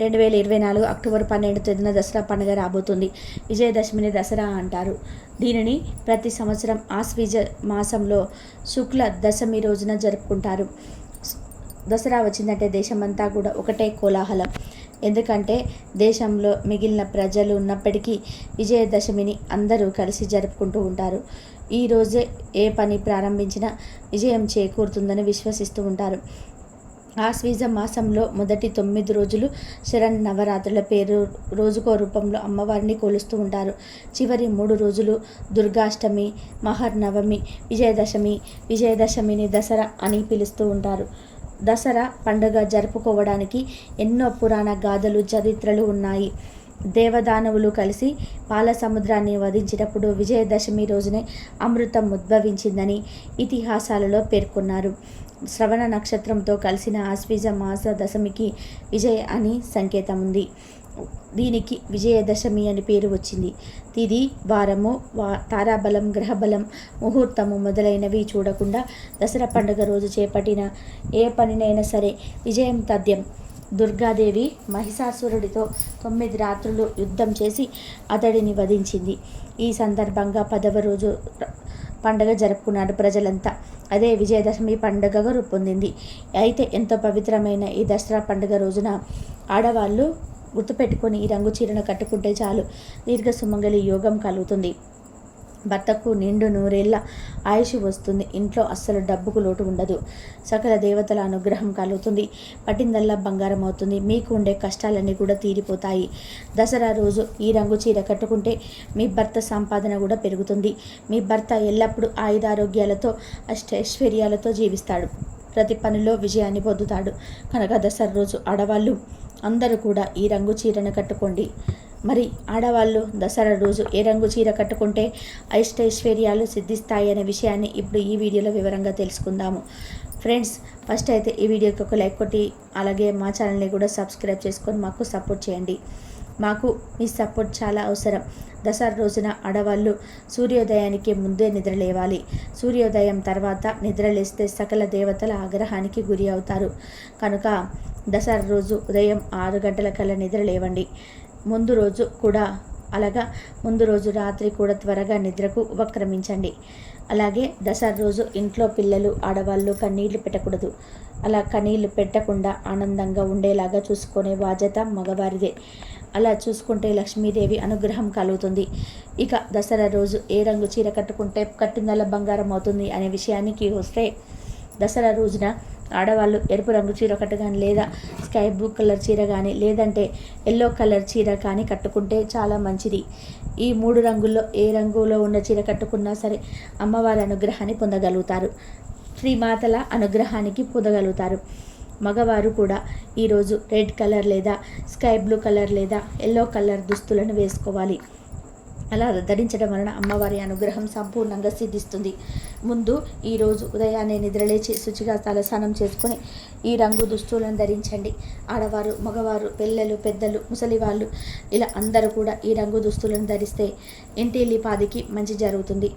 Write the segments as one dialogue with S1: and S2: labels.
S1: రెండు వేల ఇరవై నాలుగు అక్టోబర్ పన్నెండు తేదీన దసరా పండుగ రాబోతుంది విజయదశమిని దసరా అంటారు దీనిని ప్రతి సంవత్సరం ఆశ్వీజ మాసంలో శుక్ల దశమి రోజున జరుపుకుంటారు దసరా వచ్చిందంటే దేశమంతా కూడా ఒకటే కోలాహలం ఎందుకంటే దేశంలో మిగిలిన ప్రజలు ఉన్నప్పటికీ విజయదశమిని అందరూ కలిసి జరుపుకుంటూ ఉంటారు ఈ రోజే ఏ పని ప్రారంభించినా విజయం చేకూరుతుందని విశ్వసిస్తూ ఉంటారు ఆశ్వీజ మాసంలో మొదటి తొమ్మిది రోజులు శరణ్ నవరాత్రుల పేరు రోజుకో రూపంలో అమ్మవారిని కొలుస్తూ ఉంటారు చివరి మూడు రోజులు దుర్గాష్టమి మహర్నవమి విజయదశమి విజయదశమిని దసరా అని పిలుస్తూ ఉంటారు దసరా పండుగ జరుపుకోవడానికి ఎన్నో పురాణ గాథలు చరిత్రలు ఉన్నాయి దేవదానవులు కలిసి పాల సముద్రాన్ని వధించినప్పుడు విజయదశమి రోజునే అమృతం ఉద్భవించిందని ఇతిహాసాలలో పేర్కొన్నారు శ్రవణ నక్షత్రంతో కలిసిన ఆశ్వీజ మాస దశమికి విజయ అని సంకేతం ఉంది దీనికి విజయదశమి అని పేరు వచ్చింది తిది వారము వా తారాబలం గ్రహబలం ముహూర్తము మొదలైనవి చూడకుండా దసరా పండుగ రోజు చేపట్టిన ఏ పనినైనా సరే విజయం తథ్యం దుర్గాదేవి మహిషాసురుడితో తొమ్మిది రాత్రులు యుద్ధం చేసి అతడిని వధించింది ఈ సందర్భంగా పదవ రోజు పండుగ జరుపుకున్నారు ప్రజలంతా అదే విజయదశమి పండుగగా రూపొందింది అయితే ఎంతో పవిత్రమైన ఈ దసరా పండుగ రోజున ఆడవాళ్ళు గుర్తుపెట్టుకొని ఈ రంగు చీరను కట్టుకుంటే చాలు దీర్ఘ సుమంగలి యోగం కలుగుతుంది భర్తకు నిండు నూరేళ్ల ఆయుష్ వస్తుంది ఇంట్లో అస్సలు డబ్బుకు లోటు ఉండదు సకల దేవతల అనుగ్రహం కలుగుతుంది పట్టిందల్లా బంగారం అవుతుంది మీకు ఉండే కష్టాలన్నీ కూడా తీరిపోతాయి దసరా రోజు ఈ రంగు చీర కట్టుకుంటే మీ భర్త సంపాదన కూడా పెరుగుతుంది మీ భర్త ఎల్లప్పుడూ ఆయుధారోగ్యాలతో అష్టైశ్వర్యాలతో జీవిస్తాడు ప్రతి పనిలో విజయాన్ని పొందుతాడు కనుక దసరా రోజు ఆడవాళ్ళు అందరూ కూడా ఈ రంగు చీరను కట్టుకోండి మరి ఆడవాళ్ళు దసరా రోజు ఏ రంగు చీర కట్టుకుంటే ఐష్టైశ్వర్యాలు సిద్ధిస్తాయి అనే విషయాన్ని ఇప్పుడు ఈ వీడియోలో వివరంగా తెలుసుకుందాము ఫ్రెండ్స్ ఫస్ట్ అయితే ఈ వీడియోకి ఒక లైక్ కొట్టి అలాగే మా ఛానల్ని కూడా సబ్స్క్రైబ్ చేసుకొని మాకు సపోర్ట్ చేయండి మాకు మీ సపోర్ట్ చాలా అవసరం దసరా రోజున ఆడవాళ్ళు సూర్యోదయానికి ముందే నిద్రలేవాలి సూర్యోదయం తర్వాత నిద్రలేస్తే సకల దేవతల ఆగ్రహానికి గురి అవుతారు కనుక దసరా రోజు ఉదయం ఆరు గంటల కల్లా నిద్రలేవండి ముందు రోజు కూడా అలాగా ముందు రోజు రాత్రి కూడా త్వరగా నిద్రకు ఉపక్రమించండి అలాగే దసరా రోజు ఇంట్లో పిల్లలు ఆడవాళ్ళు కన్నీళ్లు పెట్టకూడదు అలా కన్నీళ్లు పెట్టకుండా ఆనందంగా ఉండేలాగా చూసుకునే బాధ్యత మగవారిదే అలా చూసుకుంటే లక్ష్మీదేవి అనుగ్రహం కలుగుతుంది ఇక దసరా రోజు ఏ రంగు చీర కట్టుకుంటే కట్టిందల బంగారం అవుతుంది అనే విషయానికి వస్తే దసరా రోజున ఆడవాళ్ళు ఎరుపు రంగు చీర ఒకటి కానీ లేదా స్కై బ్లూ కలర్ చీర కానీ లేదంటే ఎల్లో కలర్ చీర కానీ కట్టుకుంటే చాలా మంచిది ఈ మూడు రంగుల్లో ఏ రంగులో ఉన్న చీర కట్టుకున్నా సరే అమ్మవారి అనుగ్రహాన్ని పొందగలుగుతారు శ్రీమాతల అనుగ్రహానికి పొందగలుగుతారు మగవారు కూడా ఈరోజు రెడ్ కలర్ లేదా స్కై బ్లూ కలర్ లేదా ఎల్లో కలర్ దుస్తులను వేసుకోవాలి అలా ధరించడం వలన అమ్మవారి అనుగ్రహం సంపూర్ణంగా సిద్ధిస్తుంది ముందు ఈరోజు ఉదయాన్నే నిద్రలేచి శుచిగా తలస్నానం చేసుకొని ఈ రంగు దుస్తులను ధరించండి ఆడవారు మగవారు పిల్లలు పెద్దలు ముసలి వాళ్ళు ఇలా అందరూ కూడా ఈ రంగు దుస్తులను ధరిస్తే లిపాదికి మంచి జరుగుతుంది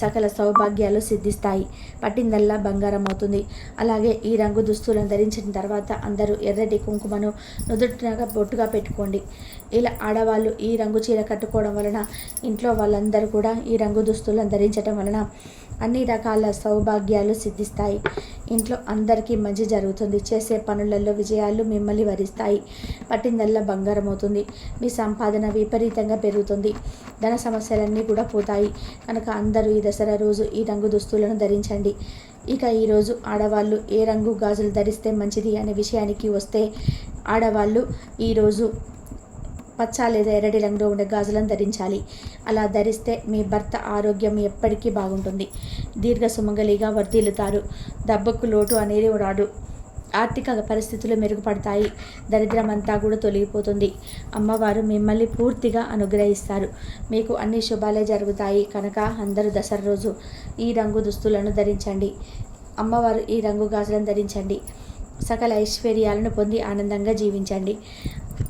S1: సకల సౌభాగ్యాలు సిద్ధిస్తాయి పట్టిందల్లా బంగారం అవుతుంది అలాగే ఈ రంగు దుస్తులను ధరించిన తర్వాత అందరూ ఎర్రటి కుంకుమను నుదుటినగా బొట్టుగా పెట్టుకోండి ఇలా ఆడవాళ్ళు ఈ రంగు చీర కట్టుకోవడం వలన ఇంట్లో వాళ్ళందరూ కూడా ఈ రంగు దుస్తులను ధరించటం వలన అన్ని రకాల సౌభాగ్యాలు సిద్ధిస్తాయి ఇంట్లో అందరికీ మంచి జరుగుతుంది చేసే పనులలో విజయాలు మిమ్మల్ని వరిస్తాయి పట్టిందల్లా బంగారం అవుతుంది మీ సంపాదన విపరీతంగా పెరుగుతుంది ధన సమస్యలన్నీ కూడా పోతాయి కనుక అందరూ ఈ దసరా రోజు ఈ రంగు దుస్తులను ధరించండి ఇక ఈరోజు ఆడవాళ్ళు ఏ రంగు గాజులు ధరిస్తే మంచిది అనే విషయానికి వస్తే ఆడవాళ్ళు ఈరోజు పచ్చ లేదా ఎర్రటి రంగులో ఉండే గాజులను ధరించాలి అలా ధరిస్తే మీ భర్త ఆరోగ్యం ఎప్పటికీ బాగుంటుంది దీర్ఘ సుమంగలిగా వర్ధిల్లుతారు దెబ్బకు లోటు అనేది రాడు ఆర్థిక పరిస్థితులు మెరుగుపడతాయి దరిద్రమంతా కూడా తొలగిపోతుంది అమ్మవారు మిమ్మల్ని పూర్తిగా అనుగ్రహిస్తారు మీకు అన్ని శుభాలే జరుగుతాయి కనుక అందరూ దసరా రోజు ఈ రంగు దుస్తులను ధరించండి అమ్మవారు ఈ రంగు గాజులను ధరించండి సకల ఐశ్వర్యాలను పొంది ఆనందంగా జీవించండి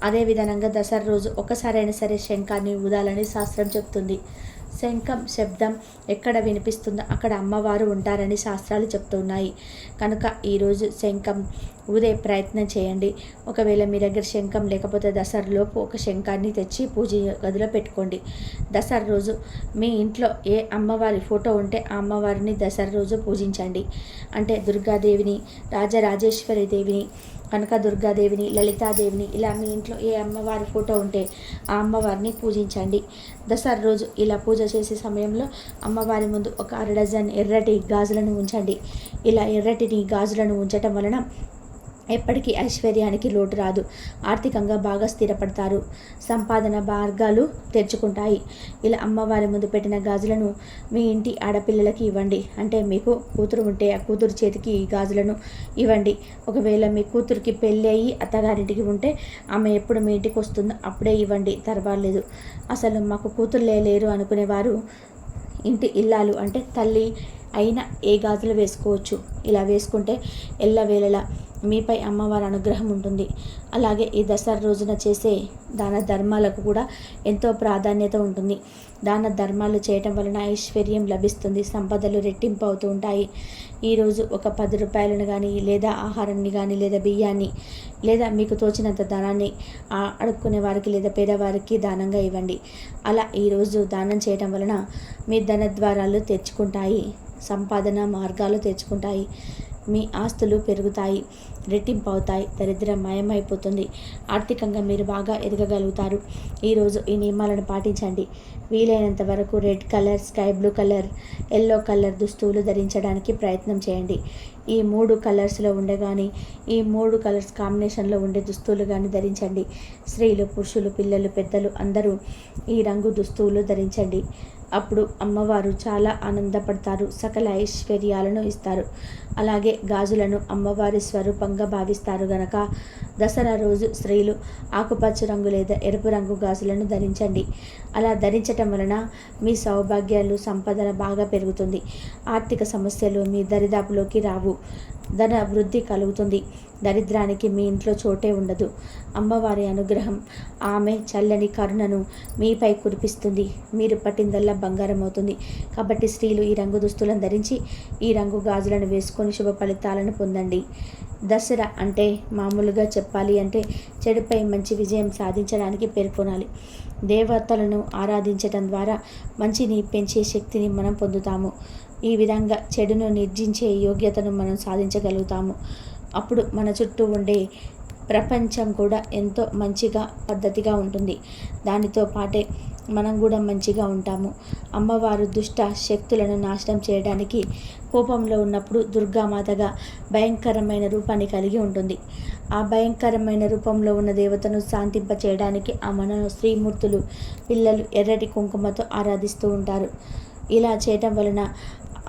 S1: అదేవిధంగా దసరా రోజు ఒకసారైనా సరే శంఖాన్ని ఊదాలని శాస్త్రం చెప్తుంది శంఖం శబ్దం ఎక్కడ వినిపిస్తుందో అక్కడ అమ్మవారు ఉంటారని శాస్త్రాలు చెప్తున్నాయి కనుక ఈరోజు శంఖం ఊదే ప్రయత్నం చేయండి ఒకవేళ మీ దగ్గర శంఖం లేకపోతే దసరాలోపు ఒక శంఖాన్ని తెచ్చి పూజ గదిలో పెట్టుకోండి దసరా రోజు మీ ఇంట్లో ఏ అమ్మవారి ఫోటో ఉంటే ఆ అమ్మవారిని దసరా రోజు పూజించండి అంటే దుర్గాదేవిని రాజరాజేశ్వరి దేవిని కనకదుర్గాదేవిని లలితాదేవిని ఇలా మీ ఇంట్లో ఏ అమ్మవారి ఫోటో ఉంటే ఆ అమ్మవారిని పూజించండి దసరా రోజు ఇలా పూజ చేసే సమయంలో అమ్మవారి ముందు ఒక అర డజన్ ఎర్రటి గాజులను ఉంచండి ఇలా ఎర్రటిని గాజులను ఉంచటం వలన ఎప్పటికీ ఐశ్వర్యానికి లోటు రాదు ఆర్థికంగా బాగా స్థిరపడతారు సంపాదన మార్గాలు తెరుచుకుంటాయి ఇలా అమ్మవారి ముందు పెట్టిన గాజులను మీ ఇంటి ఆడపిల్లలకి ఇవ్వండి అంటే మీకు కూతురు ఉంటే ఆ కూతురు చేతికి ఈ గాజులను ఇవ్వండి ఒకవేళ మీ కూతురికి పెళ్ళి అయ్యి అత్తగారింటికి ఉంటే ఆమె ఎప్పుడు మీ ఇంటికి వస్తుందో అప్పుడే ఇవ్వండి తర్వాలేదు అసలు మాకు కూతురులే లేరు అనుకునేవారు ఇంటి ఇల్లాలు అంటే తల్లి అయినా ఏ గాజులు వేసుకోవచ్చు ఇలా వేసుకుంటే ఎల్లవేళలా మీపై అమ్మవారి అనుగ్రహం ఉంటుంది అలాగే ఈ దసరా రోజున చేసే దాన ధర్మాలకు కూడా ఎంతో ప్రాధాన్యత ఉంటుంది దాన ధర్మాలు చేయటం వలన ఐశ్వర్యం లభిస్తుంది సంపదలు రెట్టింపు అవుతూ ఉంటాయి ఈరోజు ఒక పది రూపాయలను కానీ లేదా ఆహారాన్ని కానీ లేదా బియ్యాన్ని లేదా మీకు తోచినంత దానాన్ని అడుక్కునే వారికి లేదా పేదవారికి దానంగా ఇవ్వండి అలా ఈరోజు దానం చేయటం వలన మీ ధన ద్వారాలు తెచ్చుకుంటాయి సంపాదన మార్గాలు తెచ్చుకుంటాయి మీ ఆస్తులు పెరుగుతాయి రెట్టింపు అవుతాయి దరిద్రం మయమైపోతుంది ఆర్థికంగా మీరు బాగా ఎదగగలుగుతారు ఈరోజు ఈ నియమాలను పాటించండి వీలైనంత వరకు red colour sky blue colour yellow colour దుస్తువులు ధరించడానికి ప్రయత్నం చేయండి ఈ మూడు కలర్స్లో ఉండే కానీ ఈ మూడు కలర్స్ కాంబినేషన్లో ఉండే దుస్తువులు కానీ ధరించండి స్త్రీలు పురుషులు పిల్లలు పెద్దలు అందరూ ఈ రంగు దుస్తువులు ధరించండి అప్పుడు అమ్మవారు చాలా ఆనందపడతారు సకల ఐశ్వర్యాలను ఇస్తారు అలాగే గాజులను అమ్మవారి స్వరూపంగా భావిస్తారు గనక దసరా రోజు స్త్రీలు ఆకుపచ్చ రంగు లేదా ఎరుపు రంగు గాజులను ధరించండి అలా ధరించటం వలన మీ సౌభాగ్యాలు సంపదన బాగా పెరుగుతుంది ఆర్థిక సమస్యలు మీ దరిదాపులోకి రావు ధన వృద్ధి కలుగుతుంది దరిద్రానికి మీ ఇంట్లో చోటే ఉండదు అమ్మవారి అనుగ్రహం ఆమె చల్లని కరుణను మీపై కురిపిస్తుంది మీరు పట్టిందల్లా బంగారం అవుతుంది కాబట్టి స్త్రీలు ఈ రంగు దుస్తులను ధరించి ఈ రంగు గాజులను వేసుకొని శుభ ఫలితాలను పొందండి దసరా అంటే మామూలుగా చెప్పాలి అంటే చెడుపై మంచి విజయం సాధించడానికి పేర్కొనాలి దేవతలను ఆరాధించటం ద్వారా మంచిని పెంచే శక్తిని మనం పొందుతాము ఈ విధంగా చెడును నిర్జించే యోగ్యతను మనం సాధించగలుగుతాము అప్పుడు మన చుట్టూ ఉండే ప్రపంచం కూడా ఎంతో మంచిగా పద్ధతిగా ఉంటుంది దానితో పాటే మనం కూడా మంచిగా ఉంటాము అమ్మవారు దుష్ట శక్తులను నాశనం చేయడానికి కోపంలో ఉన్నప్పుడు దుర్గామాతగా భయంకరమైన రూపాన్ని కలిగి ఉంటుంది ఆ భయంకరమైన రూపంలో ఉన్న దేవతను శాంతింపచేయడానికి ఆ మనను శ్రీమూర్తులు పిల్లలు ఎర్రటి కుంకుమతో ఆరాధిస్తూ ఉంటారు ఇలా చేయటం వలన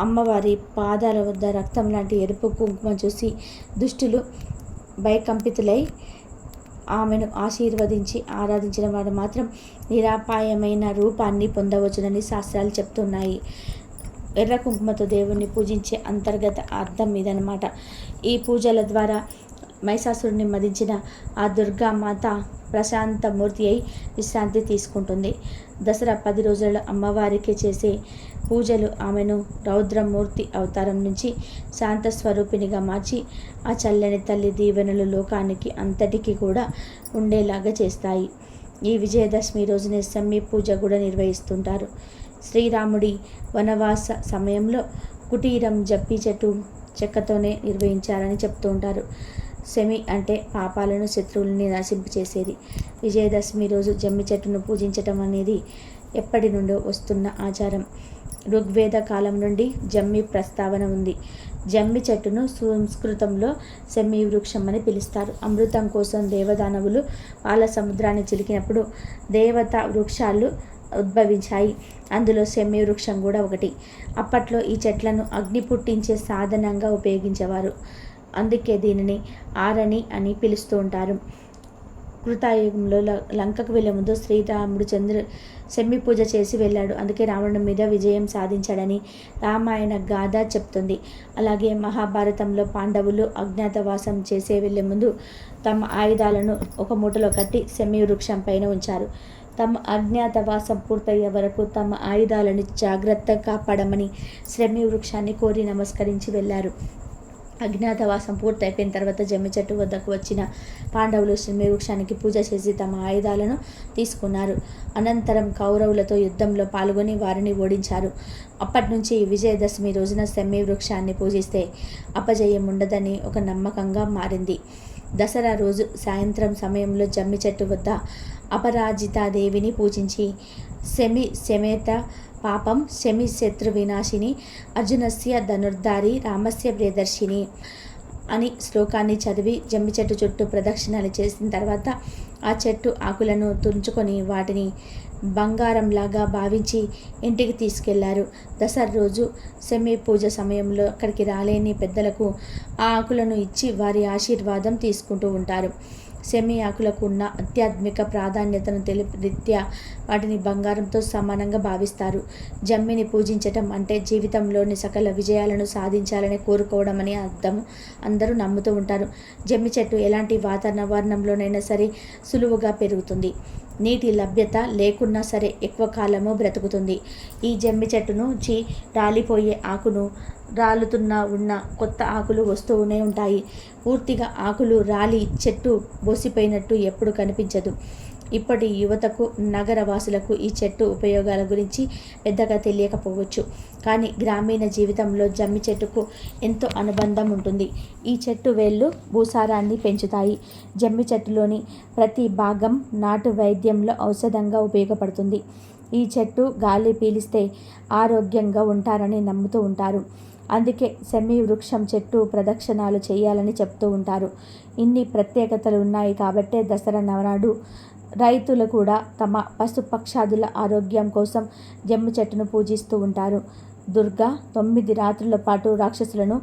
S1: అమ్మవారి పాదాల వద్ద రక్తం లాంటి ఎరుపు కుంకుమ చూసి దుష్టులు భయకంపితులై ఆమెను ఆశీర్వదించి ఆరాధించిన వాడు మాత్రం నిరాపాయమైన రూపాన్ని పొందవచ్చునని శాస్త్రాలు చెప్తున్నాయి ఎర్ర కుంకుమతో దేవుణ్ణి పూజించే అంతర్గత అర్థం ఇదనమాట ఈ పూజల ద్వారా మహిషాసురుని మదించిన ఆ దుర్గా ప్రశాంత ప్రశాంతమూర్తి అయి విశ్రాంతి తీసుకుంటుంది దసరా పది రోజులలో అమ్మవారికి చేసే పూజలు ఆమెను రౌద్రమూర్తి అవతారం నుంచి శాంత స్వరూపిణిగా మార్చి ఆ చల్లని తల్లి దీవెనలు లోకానికి అంతటికీ కూడా ఉండేలాగా చేస్తాయి ఈ విజయదశమి రోజునే సమ్మి పూజ కూడా నిర్వహిస్తుంటారు శ్రీరాముడి వనవాస సమయంలో కుటీరం జప్పి చెట్టు చెక్కతోనే నిర్వహించారని చెప్తూ ఉంటారు శమి అంటే పాపాలను శత్రువులని నశింపచేసేది విజయదశమి రోజు జమ్మి చెట్టును పూజించటం అనేది ఎప్పటి నుండో వస్తున్న ఆచారం ఋగ్వేద కాలం నుండి జమ్మి ప్రస్తావన ఉంది జమ్మి చెట్టును సంస్కృతంలో సెమ్మి వృక్షం అని పిలుస్తారు అమృతం కోసం దేవదానవులు పాల సముద్రాన్ని చిలికినప్పుడు దేవత వృక్షాలు ఉద్భవించాయి అందులో సెమ్మి వృక్షం కూడా ఒకటి అప్పట్లో ఈ చెట్లను అగ్ని పుట్టించే సాధనంగా ఉపయోగించేవారు అందుకే దీనిని ఆరణి అని పిలుస్తూ ఉంటారు కృతాయుగంలో లంకకు వెళ్ళే ముందు శ్రీరాముడు చంద్ర సెమ్మి పూజ చేసి వెళ్ళాడు అందుకే రావణుడి మీద విజయం సాధించాడని రామాయణ గాథ చెప్తుంది అలాగే మహాభారతంలో పాండవులు అజ్ఞాతవాసం చేసే వెళ్ళే ముందు తమ ఆయుధాలను ఒక మూటలో కట్టి సెమ్మి వృక్షం పైన ఉంచారు తమ అజ్ఞాతవాసం పూర్తయ్యే వరకు తమ ఆయుధాలను జాగ్రత్తగా కాపాడమని శ్రమి వృక్షాన్ని కోరి నమస్కరించి వెళ్ళారు అజ్ఞాతవాసం పూర్తయిపోయిన తర్వాత జమ్మి చెట్టు వద్దకు వచ్చిన పాండవులు శమి వృక్షానికి పూజ చేసి తమ ఆయుధాలను తీసుకున్నారు అనంతరం కౌరవులతో యుద్ధంలో పాల్గొని వారిని ఓడించారు అప్పటి నుంచి విజయదశమి రోజున శమి వృక్షాన్ని పూజిస్తే అపజయం ఉండదని ఒక నమ్మకంగా మారింది దసరా రోజు సాయంత్రం సమయంలో జమ్మి చెట్టు వద్ద అపరాజితాదేవిని పూజించి శమి శమేత పాపం శమి శత్రు వినాశిని అర్జునస్య ధనుర్ధారి రామస్య ప్రియదర్శిని అని శ్లోకాన్ని చదివి జమ్మి చెట్టు చుట్టూ ప్రదక్షిణాలు చేసిన తర్వాత ఆ చెట్టు ఆకులను తుంచుకొని వాటిని బంగారంలాగా భావించి ఇంటికి తీసుకెళ్లారు దసరా రోజు సెమీ పూజ సమయంలో అక్కడికి రాలేని పెద్దలకు ఆ ఆకులను ఇచ్చి వారి ఆశీర్వాదం తీసుకుంటూ ఉంటారు సెమీ ఆకులకు ఉన్న ఆధ్యాత్మిక ప్రాధాన్యతను తెలిపి రీత్యా వాటిని బంగారంతో సమానంగా భావిస్తారు జమ్మిని పూజించటం అంటే జీవితంలోని సకల విజయాలను సాధించాలని కోరుకోవడం అని అర్థం అందరూ నమ్ముతూ ఉంటారు జమ్మి చెట్టు ఎలాంటి వాతావరణంలోనైనా సరే సులువుగా పెరుగుతుంది నీటి లభ్యత లేకున్నా సరే ఎక్కువ కాలము బ్రతుకుతుంది ఈ జమ్మి చెట్టు నుంచి రాలిపోయే ఆకును రాలుతున్న ఉన్న కొత్త ఆకులు వస్తూనే ఉంటాయి పూర్తిగా ఆకులు రాలి చెట్టు బోసిపోయినట్టు ఎప్పుడు కనిపించదు ఇప్పటి యువతకు వాసులకు ఈ చెట్టు ఉపయోగాల గురించి పెద్దగా తెలియకపోవచ్చు కానీ గ్రామీణ జీవితంలో జమ్మి చెట్టుకు ఎంతో అనుబంధం ఉంటుంది ఈ చెట్టు వేళ్ళు భూసారాన్ని పెంచుతాయి జమ్మి చెట్టులోని ప్రతి భాగం నాటు వైద్యంలో ఔషధంగా ఉపయోగపడుతుంది ఈ చెట్టు గాలి పీలిస్తే ఆరోగ్యంగా ఉంటారని నమ్ముతూ ఉంటారు అందుకే సెమీ వృక్షం చెట్టు ప్రదక్షిణాలు చేయాలని చెప్తూ ఉంటారు ఇన్ని ప్రత్యేకతలు ఉన్నాయి కాబట్టే దసరా నవనాడు రైతులు కూడా తమ పశుపక్షాదుల ఆరోగ్యం కోసం జమ్మి చెట్టును పూజిస్తూ ఉంటారు దుర్గా తొమ్మిది రాత్రుల పాటు రాక్షసులను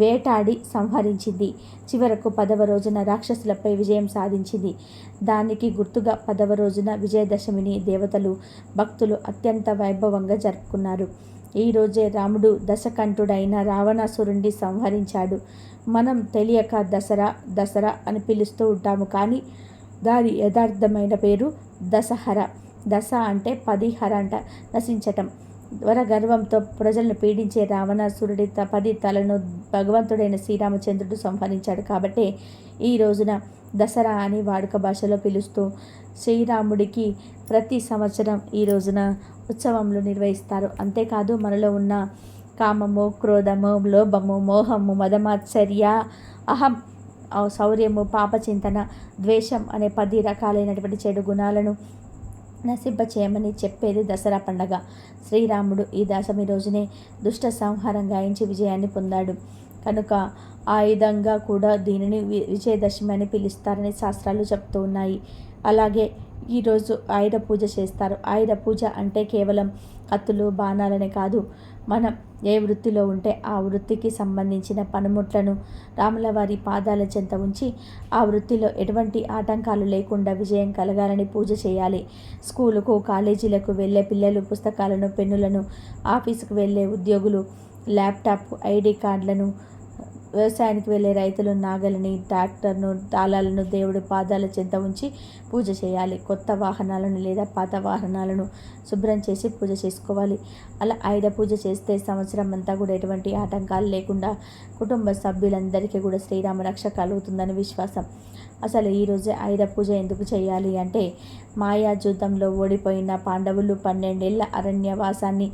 S1: వేటాడి సంహరించింది చివరకు పదవ రోజున రాక్షసులపై విజయం సాధించింది దానికి గుర్తుగా పదవ రోజున విజయదశమిని దేవతలు భక్తులు అత్యంత వైభవంగా జరుపుకున్నారు ఈ రోజే రాముడు దశకంఠుడైన రావణాసురుణ్ణి సంహరించాడు మనం తెలియక దసరా దసరా అని పిలుస్తూ ఉంటాము కానీ దాని యథార్థమైన పేరు దసహర దశ అంటే పదిహర అంట నశించటం వరగర్వంతో ప్రజలను పీడించే రావణాసురుడి పది తలను భగవంతుడైన శ్రీరామచంద్రుడు సంహరించాడు కాబట్టి ఈ రోజున దసరా అని వాడుక భాషలో పిలుస్తూ శ్రీరాముడికి ప్రతి సంవత్సరం ఈ రోజున ఉత్సవంలో నిర్వహిస్తారు అంతేకాదు మనలో ఉన్న కామము క్రోధము లోభము మోహము మదమాత్సర్య అహం శౌర్యము పాపచింతన ద్వేషం అనే పది రకాలైనటువంటి చెడు గుణాలను నసింప చేయమని చెప్పేది దసరా పండగ శ్రీరాముడు ఈ దశమి రోజునే దుష్ట సంహారం గాయించి విజయాన్ని పొందాడు కనుక ఆయుధంగా కూడా దీనిని విజయదశమి అని పిలుస్తారని శాస్త్రాలు చెప్తూ ఉన్నాయి అలాగే ఈరోజు ఆయుధ పూజ చేస్తారు ఆయుధ పూజ అంటే కేవలం కత్తులు బాణాలనే కాదు మనం ఏ వృత్తిలో ఉంటే ఆ వృత్తికి సంబంధించిన పనిముట్లను రాములవారి పాదాల చెంత ఉంచి ఆ వృత్తిలో ఎటువంటి ఆటంకాలు లేకుండా విజయం కలగాలని పూజ చేయాలి స్కూలుకు కాలేజీలకు వెళ్ళే పిల్లలు పుస్తకాలను పెన్నులను ఆఫీసుకు వెళ్ళే ఉద్యోగులు ల్యాప్టాప్ ఐడి కార్డులను వ్యవసాయానికి వెళ్ళే రైతులు నాగలిని ట్రాక్టర్ను తాళాలను దేవుడి పాదాల చెంత ఉంచి పూజ చేయాలి కొత్త వాహనాలను లేదా పాత వాహనాలను శుభ్రం చేసి పూజ చేసుకోవాలి అలా ఆయుధ పూజ చేస్తే సంవత్సరం అంతా కూడా ఎటువంటి ఆటంకాలు లేకుండా కుటుంబ సభ్యులందరికీ కూడా శ్రీరామ రక్ష కలుగుతుందని విశ్వాసం అసలు ఈరోజే ఆయుధ పూజ ఎందుకు చేయాలి అంటే మాయాజూతంలో ఓడిపోయిన పాండవులు పన్నెండేళ్ల అరణ్యవాసాన్ని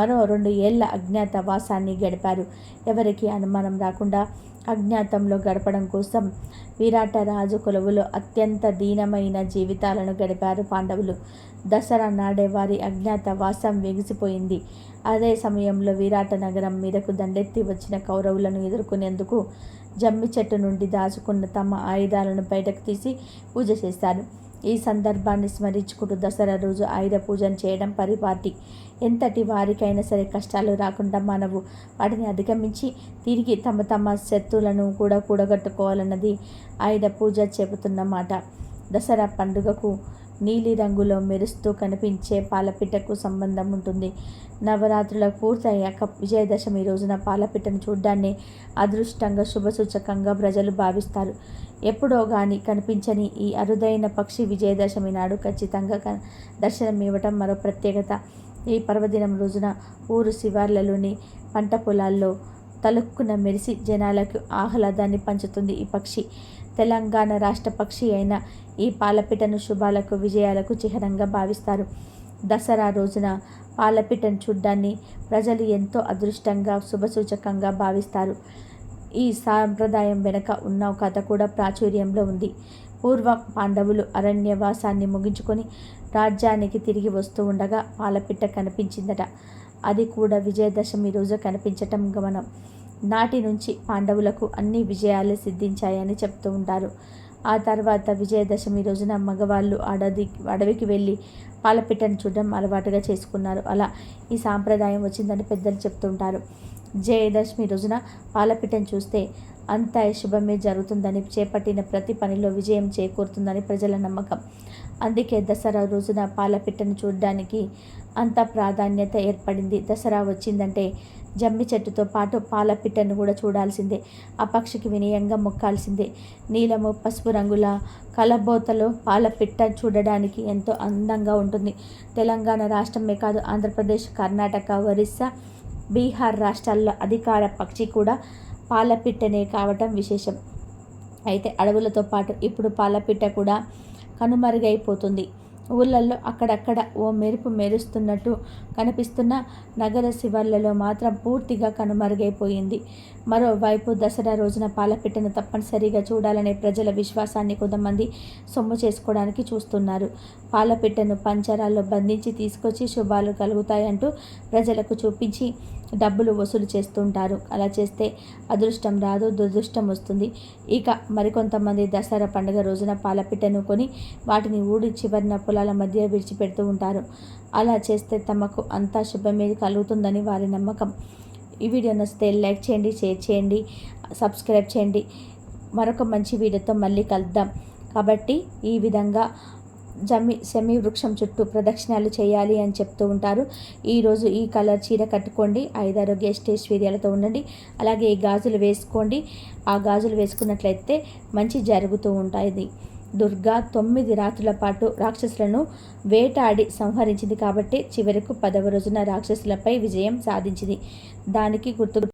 S1: మరో రెండు ఏళ్ల అజ్ఞాతవాసాన్ని గడిపారు ఎవరికి అనుమానం రాకుండా అజ్ఞాతంలో గడపడం కోసం విరాట రాజు కొలువులో అత్యంత దీనమైన జీవితాలను గడిపారు పాండవులు దసరా నాడే వారి అజ్ఞాత వాసం వెగిసిపోయింది అదే సమయంలో విరాట నగరం మీదకు దండెత్తి వచ్చిన కౌరవులను ఎదుర్కొనేందుకు జమ్మి చెట్టు నుండి దాచుకున్న తమ ఆయుధాలను బయటకు తీసి పూజ చేశారు ఈ సందర్భాన్ని స్మరించుకుంటూ దసరా రోజు ఆయుధ పూజను చేయడం పరిపాటి ఎంతటి వారికైనా సరే కష్టాలు రాకుండా మనవు వాటిని అధిగమించి తిరిగి తమ తమ శత్రువులను కూడా కూడగట్టుకోవాలన్నది ఆయుధ పూజ చెబుతున్నమాట దసరా పండుగకు నీలి రంగులో మెరుస్తూ కనిపించే పాలపిట్టకు సంబంధం ఉంటుంది నవరాత్రులకు పూర్తయ్యాక విజయదశమి రోజున పాలపిట్టను చూడ్డాన్ని అదృష్టంగా శుభసూచకంగా ప్రజలు భావిస్తారు ఎప్పుడో కానీ కనిపించని ఈ అరుదైన పక్షి విజయదశమి నాడు ఖచ్చితంగా దర్శనం ఇవ్వటం మరో ప్రత్యేకత ఈ పర్వదినం రోజున ఊరు శివార్లలోని పంట పొలాల్లో తలుక్కున మెరిసి జనాలకు ఆహ్లాదాన్ని పంచుతుంది ఈ పక్షి తెలంగాణ రాష్ట్ర పక్షి అయిన ఈ పాలపిటను శుభాలకు విజయాలకు చిహ్నంగా భావిస్తారు దసరా రోజున పాలపిటను చూడ్డాన్ని ప్రజలు ఎంతో అదృష్టంగా శుభసూచకంగా భావిస్తారు ఈ సాంప్రదాయం వెనుక ఉన్న కథ కూడా ప్రాచుర్యంలో ఉంది పూర్వ పాండవులు అరణ్యవాసాన్ని ముగించుకొని రాజ్యానికి తిరిగి వస్తూ ఉండగా పాలపిట్ట కనిపించిందట అది కూడా విజయదశమి రోజు కనిపించటం గమనం నాటి నుంచి పాండవులకు అన్ని విజయాలు సిద్ధించాయని చెప్తూ ఉంటారు ఆ తర్వాత విజయదశమి రోజున మగవాళ్ళు అడవి అడవికి వెళ్ళి పాలపిట్టను చూడడం అలవాటుగా చేసుకున్నారు అలా ఈ సాంప్రదాయం వచ్చిందని పెద్దలు చెప్తుంటారు విజయదశమి రోజున పాలపిట్టను చూస్తే అంతా శుభమే జరుగుతుందని చేపట్టిన ప్రతి పనిలో విజయం చేకూరుతుందని ప్రజల నమ్మకం అందుకే దసరా రోజున పాలపిట్టను చూడడానికి అంత ప్రాధాన్యత ఏర్పడింది దసరా వచ్చిందంటే జమ్మి చెట్టుతో పాటు పాలపిట్టను కూడా చూడాల్సిందే ఆ పక్షికి వినయంగా మొక్కాల్సిందే నీలము పసుపు రంగుల కలబోతలో పాలపిట్ట చూడడానికి ఎంతో అందంగా ఉంటుంది తెలంగాణ రాష్ట్రమే కాదు ఆంధ్రప్రదేశ్ కర్ణాటక ఒరిస్సా బీహార్ రాష్ట్రాల్లో అధికార పక్షి కూడా పాలపిట్టనే కావటం విశేషం అయితే అడవులతో పాటు ఇప్పుడు పాలపిట్ట కూడా కనుమరుగైపోతుంది ఊళ్ళల్లో అక్కడక్కడ ఓ మెరుపు మెరుస్తున్నట్టు కనిపిస్తున్న నగర శివర్లలో మాత్రం పూర్తిగా కనుమరుగైపోయింది మరోవైపు దసరా రోజున పాలపిట్టను తప్పనిసరిగా చూడాలనే ప్రజల విశ్వాసాన్ని కొంతమంది సొమ్ము చేసుకోవడానికి చూస్తున్నారు పాలపిట్టను పంచరాల్లో బంధించి తీసుకొచ్చి శుభాలు కలుగుతాయంటూ ప్రజలకు చూపించి డబ్బులు వసూలు చేస్తుంటారు అలా చేస్తే అదృష్టం రాదు దురదృష్టం వస్తుంది ఇక మరికొంతమంది దసరా పండుగ రోజున పాలపిట్టను కొని వాటిని ఊడి చివరిన పొలాల మధ్య విడిచిపెడుతూ ఉంటారు అలా చేస్తే తమకు అంతా మీద కలుగుతుందని వారి నమ్మకం ఈ వీడియో నచ్చితే లైక్ చేయండి షేర్ చేయండి సబ్స్క్రైబ్ చేయండి మరొక మంచి వీడియోతో మళ్ళీ కలుద్దాం కాబట్టి ఈ విధంగా జమి శమి వృక్షం చుట్టూ ప్రదక్షిణాలు చేయాలి అని చెప్తూ ఉంటారు ఈరోజు ఈ కలర్ చీర కట్టుకోండి ఐదారోగ్య ఐశ్వర్యాలతో ఉండండి అలాగే ఈ గాజులు వేసుకోండి ఆ గాజులు వేసుకున్నట్లయితే మంచి జరుగుతూ ఉంటాయి దుర్గా తొమ్మిది రాత్రుల పాటు రాక్షసులను వేటాడి సంహరించింది కాబట్టి చివరకు పదవ రోజున రాక్షసులపై విజయం సాధించింది దానికి గుర్తు